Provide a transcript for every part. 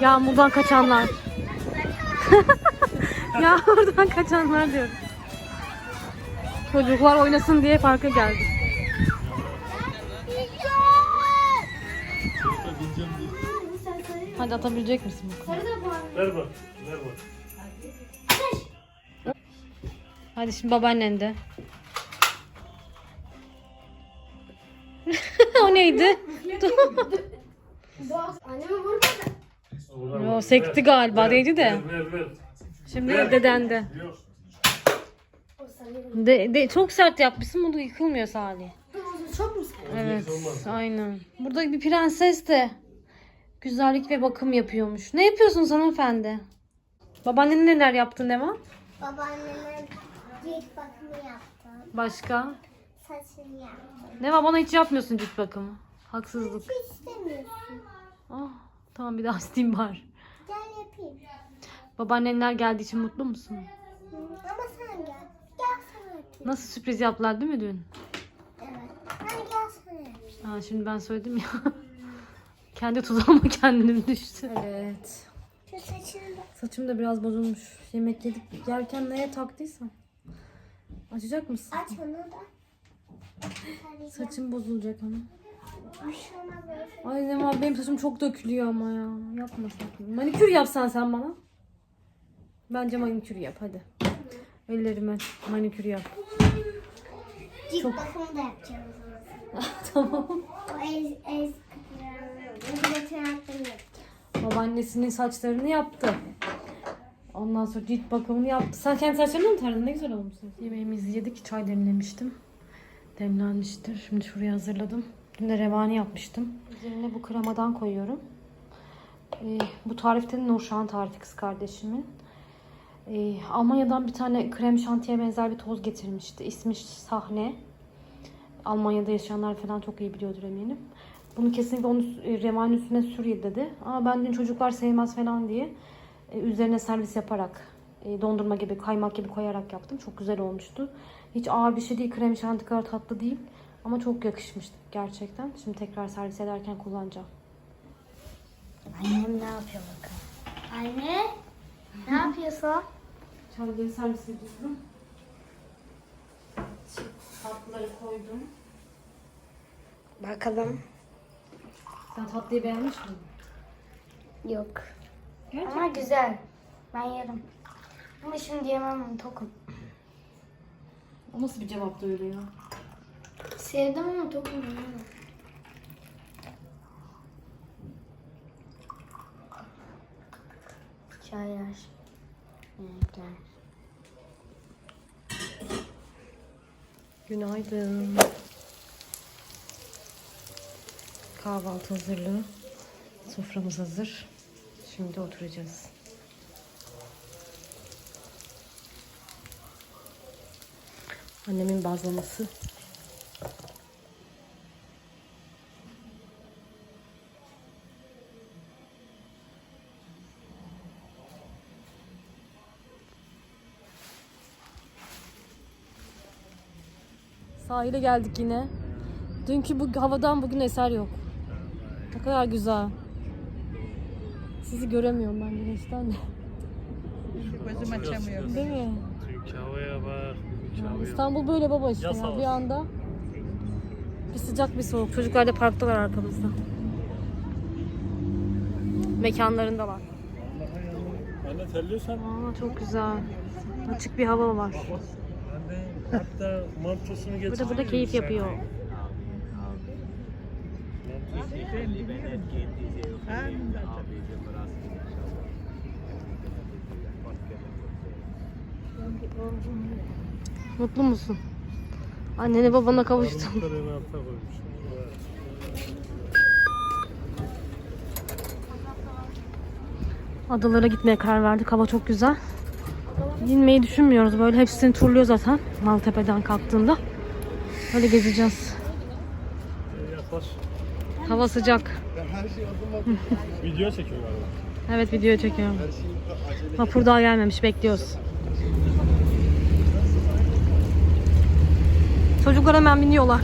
Yağmurdan kaçanlar. Yağmurdan kaçanlar diyorum. Çocuklar oynasın diye parka geldik. Hadi atabilecek misin bakalım? Ver bak. Ver bak. Hadi şimdi babaannen de. o neydi? Annemi vurmadı. Oradan Yo, sekti galiba, Ver, değdi de. Ver ver ver. Şimdi Ver. deden de. De, de. Çok sert yapmışsın. Bu da yıkılmıyor Salih. Çok mu? Evet, aynen. Burada bir prenses de güzellik ve bakım yapıyormuş. Ne yapıyorsunuz hanımefendi? Babaannen neler yaptı Neva? Babaanneme cilt bakımı yaptım. Başka? Saçını yaptım. Neva bana hiç yapmıyorsun cilt bakımı. Haksızlık. Hiç istemiyorsun. Tamam bir daha isteyeyim var. Gel yapayım. Babaannenler geldiği için mutlu musun? Hı, Ama sen gel. Gel sana yapayım. Nasıl sürpriz yaptılar değil mi dün? Evet. Hadi gel sana yapayım. Ha, şimdi ben söyledim ya. Kendi tuzağıma kendim düştü. Evet. Şu saçını da. Saçım da biraz bozulmuş. Yemek yedik yerken neye taktıysam. Açacak mısın? Aç onu da. Saçım bozulacak ama. Ay Zeynep benim saçım çok dökülüyor ama ya. Yapma sakın. Manikür yapsan sen bana. Bence manikür yap hadi. Ellerime manikür yap. Cilt Çok- bakımı da yapacağım tamam. O ez, ez. Babaannesinin saçlarını yaptı. Ondan sonra cilt bakımını yaptı. Sen kendi saçlarını mı taradın? Ne güzel olmuşsun. Yemeğimizi yedik. Çay demlemiştim. Demlenmiştir. Şimdi şuraya hazırladım. Dün de revani yapmıştım. Üzerine bu kremadan koyuyorum. Ee, bu tarifte Nurşah'ın tarifi kız kardeşimin. Ee, Almanya'dan bir tane krem şantiye benzer bir toz getirmişti. İsmi Sahne. Almanya'da yaşayanlar falan çok iyi biliyordur eminim. Bunu kesinlikle onun e, revanın üstüne sür dedi. Ama ben dün çocuklar sevmez falan diye e, üzerine servis yaparak e, dondurma gibi kaymak gibi koyarak yaptım. Çok güzel olmuştu. Hiç ağır bir şey değil. Krem şanti kadar tatlı değil. Ama çok yakışmıştı gerçekten. Şimdi tekrar servis ederken kullanacağım. Annem ne yapıyor bakalım? Anne ne yapıyorsun? Çayları servis ediyorum. Tatlıları koydum. Bakalım. Sen tatlıyı beğenmiş miydin? Yok. Gerçekten. Ama güzel. Ben yerim. Ama şimdi yemem tokum. O nasıl bir cevaptı öyle ya? Sevdim ama yemem. Çaylar. Yemekler. Günaydın. Kahvaltı hazırlığı. Soframız hazır. Şimdi oturacağız. Annemin bazlaması. Sahile geldik yine. Dünkü bu havadan bugün eser yok. Ne kadar güzel. Sizi göremiyorum ben güneşten de. Gözüm açamıyorum. Değil mi? Türk havaya bak. Havaya İstanbul böyle baba işte ya. Bir anda bir sıcak bir soğuk. Çocuklar da parktalar arkamızda. Mekanlarındalar. Anne terliyorsan Aa çok güzel. Açık bir hava var. Hatta mantosunu getir. Burada burada keyif yapıyor. Mutlu musun? Annene babana kavuştun. Adalara gitmeye karar verdik. Hava çok güzel. İnmeyi düşünmüyoruz. Böyle hepsini turluyor zaten. Maltepe'den kalktığında. Böyle gezeceğiz. Hava sıcak. Video çekiyor galiba. Evet video çekiyorum. Vapur daha gelmemiş. Bekliyoruz. Çocuklar hemen biniyorlar.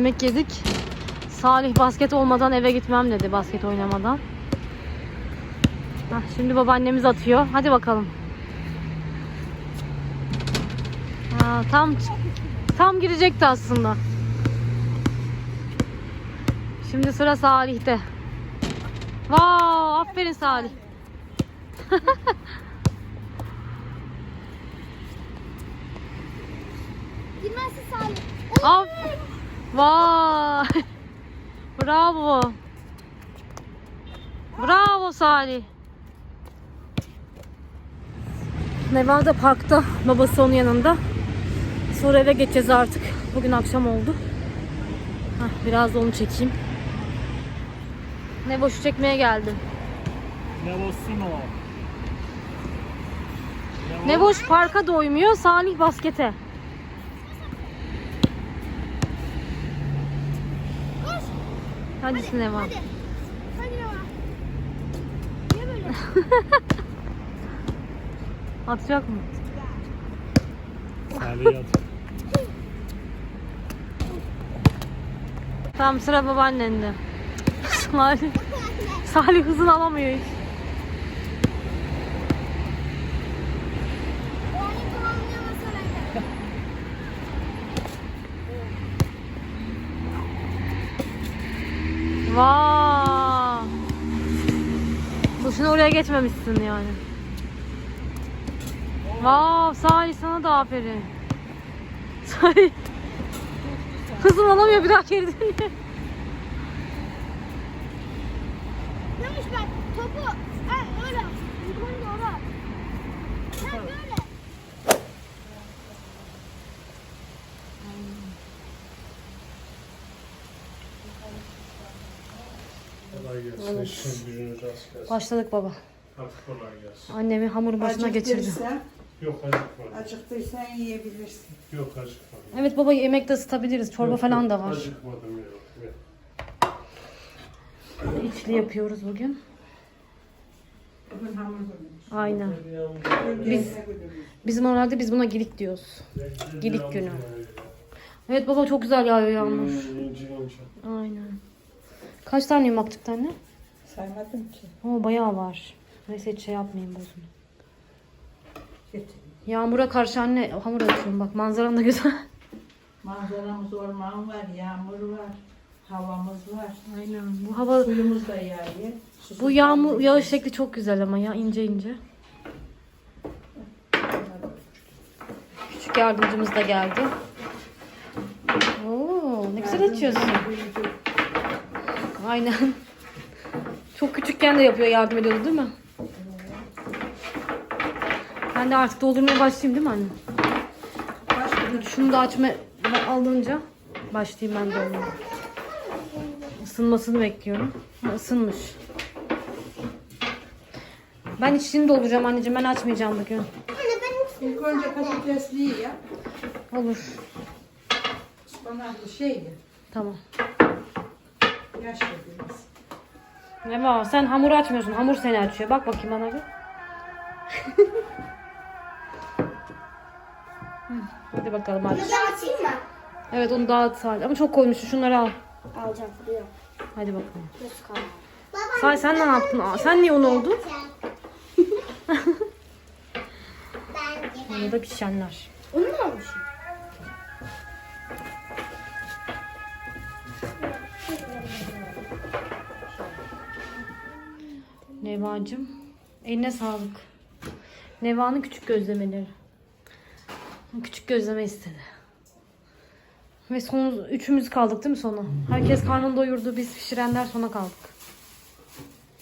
Yemek yedik. Salih basket olmadan eve gitmem dedi basket oynamadan. Hah, şimdi babaannemiz atıyor. Hadi bakalım. Ha, tam tam girecekti aslında. Şimdi sıra Salih'te. Vav, aferin Salih. Girmezse Salih. Af. Vay. Bravo. Bravo Salih. Nevada parkta. Babası onun yanında. Sonra eve geçeceğiz artık. Bugün akşam oldu. Hah, biraz da onu çekeyim. Ne boşu çekmeye geldim. Nevosimo. Ne boş parka doymuyor. Salih baskete. Hadi. Hadi. Hadi Neva. Niye böyle? Atacak mı? Salih yat. Tamam sıra babaannende. Salih, Salih hızını alamıyor hiç. O an tamamlayamazsa ben de. Vaa. Boşuna oraya geçmemişsin yani. Vav Salih sana da aferin. Salih. Hızını alamıyor bir daha geri dönüyor. Ben topu ha öyle. Yukarı doğru. Ha böyle. Kolay gelsin. İşin gücünüz rast gelsin. Başladık baba. Hadi kolay gelsin. Annemi hamurun başına geçirdi. Acıktıysa, Yok acıkmadım. acıktıysan yiyebilirsin. Yok acıkmadım. Evet baba yemek de ısıtabiliriz. Çorba Yok, falan yok, da var. Acıkmadım yok. yok. İçli yapıyoruz bugün. Bugün hamur günümüz. Aynen. Biz-. Bizim oralarda biz buna gidik diyoruz. Gidik günü. Evet baba çok güzel yağıyor yağmur. İnce ince. Aynen. Kaç tane yumak çıktı anne? Saymadım ki. Oo bayağı var. Neyse hiç şey yapmayayım bozun. Getir. Yağmura karşı anne hamur açıyorum bak manzaran da güzel. Manzaramız orman var, yağmur var, havamız var. Aynen. Bu hava Suyumuz da yağıyor. Susuz bu yağmur yağış şekli çok güzel ama ya ince ince. Küçük yardımcımız da geldi. Oo ne güzel açıyorsun. Aynen. Çok küçükken de yapıyor yardım ediyordu değil mi? Ben de artık doldurmaya başlayayım değil mi anne? Başka Şunu da açma alınca başlayayım ben doldurmaya. Isınmasını bekliyorum. Ha, ısınmış. Ben içini dolduracağım anneciğim. Ben açmayacağım bugün. ilk önce patatesliği yap. Olur. Ispanaklı şeydi. Tamam. Yaş. Ne var? Sen hamur açmıyorsun. Hamur seni açıyor. Bak bakayım bana bir. Hı, Hadi bakalım aç. Bunu da açayım mı? Evet onu dağıt Salih. Ama çok koymuşsun. Şunları al. Alacağım diyor. Hadi bakalım. Nasıl kaldı? Salih sen ne yaptın? Aa, Sen niye un oldun? Ben Burada pişenler. Onu mu almışım? Neva'cığım. Eline sağlık. Neva'nın küçük gözlemeleri. Küçük gözleme istedi. Ve son üçümüz kaldık değil mi sona? Herkes karnını doyurdu. Biz pişirenler sona kaldık.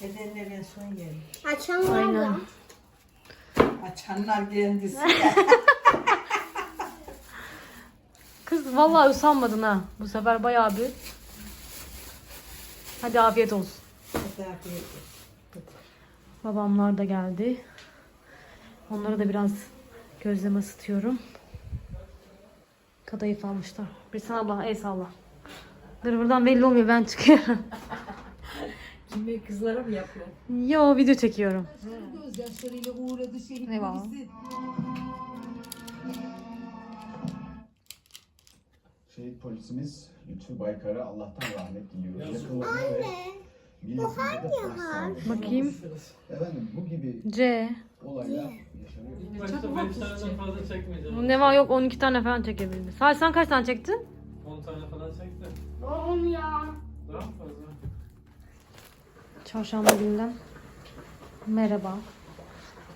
Edenlerin son yeri. Açan var Aynen. mı? Açanlar kendisi. Kız vallahi usanmadın ha. Bu sefer bayağı bir. Hadi afiyet olsun. Hadi afiyet olsun. Babamlar da geldi. Onlara da biraz gözleme ısıtıyorum. Kadayıf almışlar. Bir sana bak el salla. Dur buradan belli olmuyor ben çıkıyorum. Kimi kızlara mı yapıyor? Yo video çekiyorum. Gözyaşlarıyla uğradı şehit Ne var? birisi. Şehit polisimiz Lütfü Baykar'a Allah'tan rahmet diliyoruz. Yakınlarına milletimize de başsağlığı. Bakayım. Efendim bu gibi C. olaylar yaşanıyor. İlk başta 5 taneden fazla çekmeyeceğim. Ne var yok 12 tane falan çekebildi. Sadece sen kaç tane çektin? 10 tane falan çekti. Oğlum ya. Daha mı fazla? Çarşamba günden. Merhaba.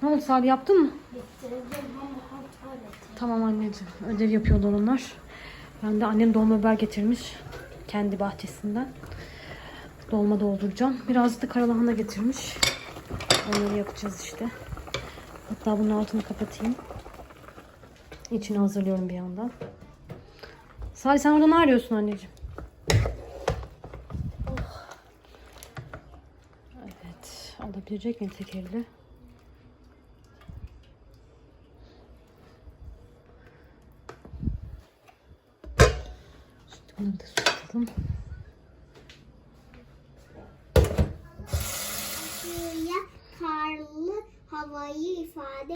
Ne oldu Salih yaptın mı? Bitirdim ama kontrol et. Tamam anneciğim. Ödev yapıyorlar onlar. Ben de annem dolma biber getirmiş. Kendi bahçesinden. Dolma dolduracağım. Birazcık da karalahana getirmiş. Onları yapacağız işte. Hatta bunun altını kapatayım. İçini hazırlıyorum bir yandan. Salih sen orada ne arıyorsun anneciğim? Oh. Evet. Alabilecek miyim tek elle? Şimdi bunları da sürdüm.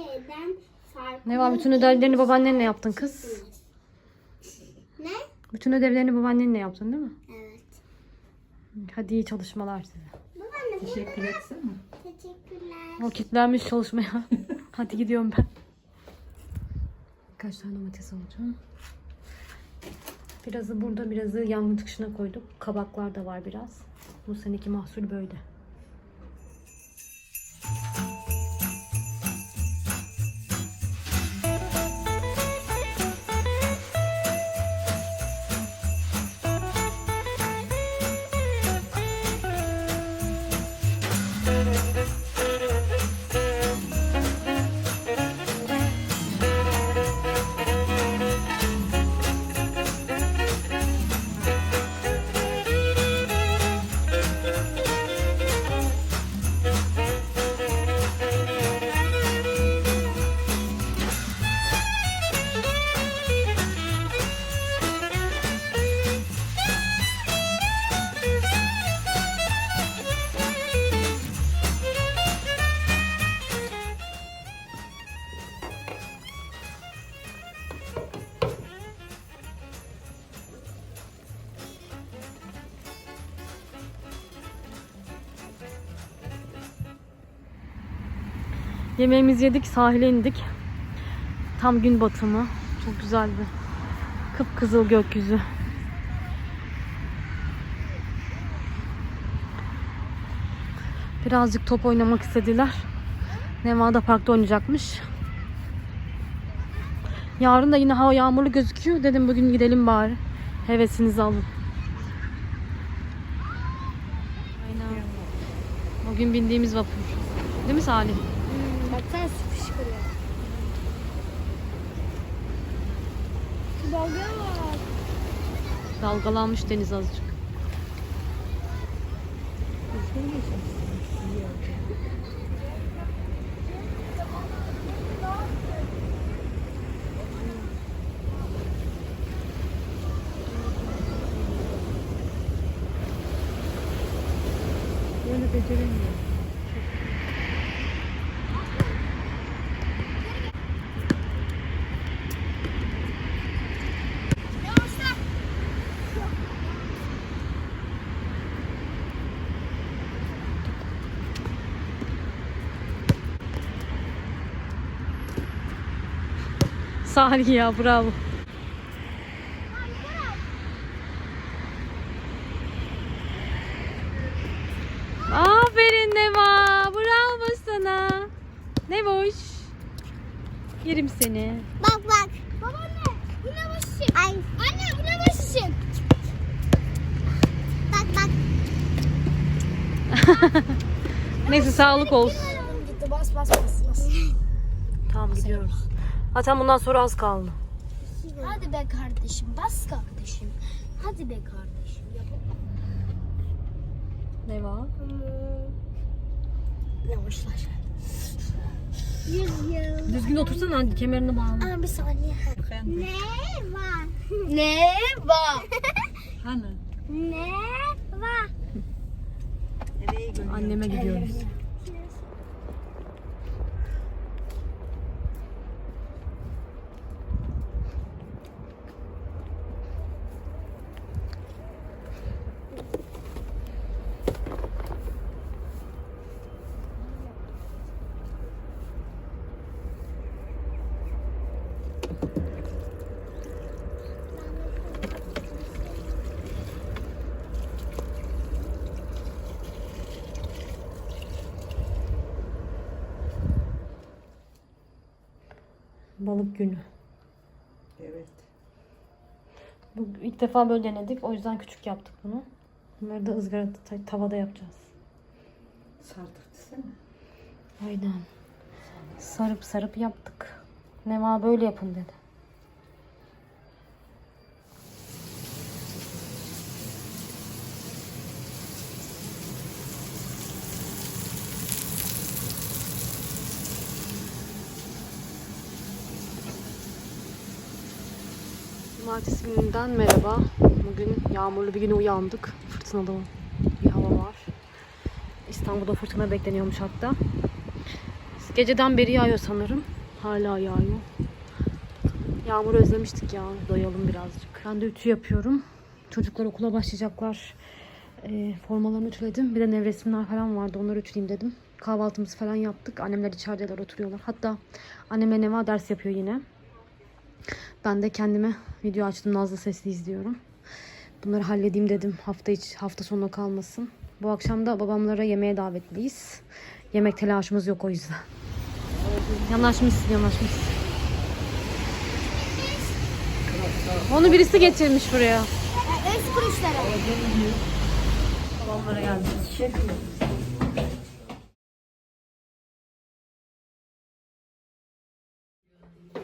Eden farklı... Ne var? Bütün ödevlerini babaannenle yaptın kız. Ne? Bütün ödevlerini babaannenle yaptın değil mi? Evet. Hadi iyi çalışmalar size. Babaanne Teşekkür etsene. teşekkürler. O kitlenmiş çalışmaya. Hadi gidiyorum ben. Birkaç tane domates alacağım. Birazı burada, birazı yangın çıkışına koyduk. Kabaklar da var biraz. Bu seneki mahsul böyle. Yemeğimizi yedik, sahile indik. Tam gün batımı. Çok güzeldi. Kıpkızıl gökyüzü. Birazcık top oynamak istediler. Nevada Park'ta oynayacakmış. Yarın da yine hava yağmurlu gözüküyor. Dedim bugün gidelim bari. Hevesinizi alın. Aynen. Bugün bindiğimiz vapur. Değil mi Salih? Baksana su fışkırıyor. Dalga var. Dalgalanmış deniz azıcık. Böyle Salih ya bravo. Aferin Neva. Bravo sana. Ne boş. Yerim seni. Bak bak. Babaanne bu ne başışım? Ay. Anne bu ne? Bak bak. Neyse sağlık olsun. Gitti bas bas bas bas. Tamam gidiyoruz. Zaten bundan sonra az kaldı. Hadi be kardeşim bas kardeşim. Hadi be kardeşim. Neva. Yavaşlar. Yüz yıl. Düzgün otursana hadi kemerini bağla. Aa, bir saniye. Ne var? Ne var? Hani? ne var? Anneme gidiyoruz. Balık günü. Evet. Bu ilk defa böyle denedik. O yüzden küçük yaptık bunu. Bunları da ızgara tavada yapacağız. Sardık desene. Aynen. Sarıp sarıp yaptık. Neva böyle yapın dedi. Cumartesi gününden merhaba. Bugün yağmurlu bir güne uyandık. Fırtınalı bir hava var. İstanbul'da fırtına bekleniyormuş hatta. Geceden beri yağıyor sanırım. Hala yağıyor. Yağmur özlemiştik ya. Doyalım birazcık. Ben de ütü yapıyorum. Çocuklar okula başlayacaklar. E, formalarını ütüledim. Bir de nevresimler falan vardı. Onları ütüleyeyim dedim. Kahvaltımızı falan yaptık. Annemler içerideler oturuyorlar. Hatta annemle Neva ders yapıyor yine. Ben de kendime video açtım. Nazlı Sesli izliyorum. Bunları halledeyim dedim. Hafta iç, hafta sonuna kalmasın. Bu akşam da babamlara yemeğe davetliyiz. Yemek telaşımız yok o yüzden. Yanaşmışsın yanaşmışsın. Onu birisi getirmiş buraya. Öz kuruşlara. Babamlara geldi.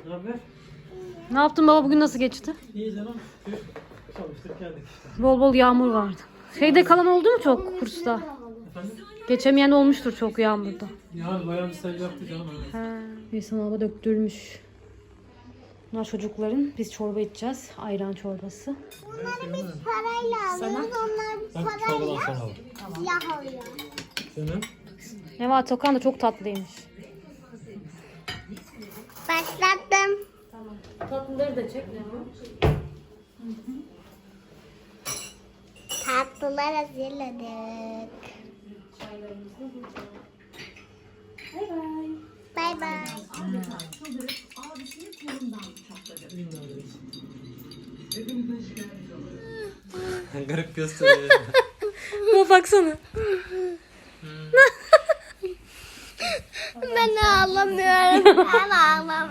Ne haber? Ne yaptın baba bugün nasıl geçti? İyi canım. Çalıştık geldik işte. Bol bol yağmur vardı. Şeyde kalan oldu mu çok kursta? Efendim? Geçemeyen olmuştur çok yağmurda. Ya bayağı bir sayı yaptı canım. Evet. He. Nisan hava döktürmüş. Bunlar çocukların. Biz çorba içeceğiz. Ayran çorbası. Parayla alıyoruz. Onlar biz Ben parayla çorbadan sonra aldım. siyah alıyor. Senin? Ne var Tokan da çok tatlıymış. Başlattım. Tatlıları da çek. Tatlılar hazırladık. Bay bay. Garip gösteriyor. Bu baksana. Ben ağlamıyorum. Ben ağlamam.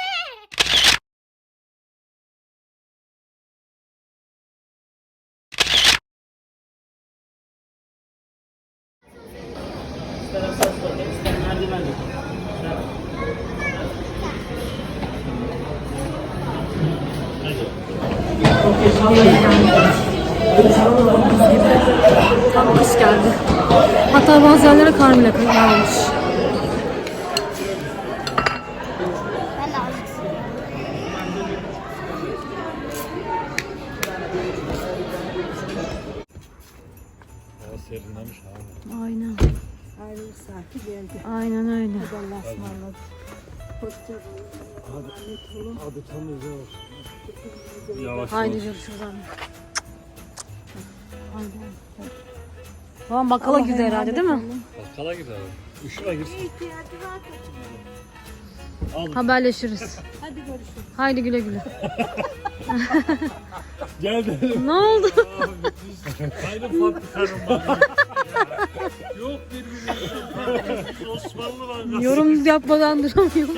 Haydi görüşürüz anne. Haydi. Babam bakkala gidiyor herhalde değil mi? Bakkala gider. Üşüme girsin. Haberleşiriz. Hadi görüşürüz. Haydi güle güle. Gel dedim. ne oldu? Aynı farklı karım var. Yok birbirine. Osmanlı var. Yorum yapmadan duramıyorum.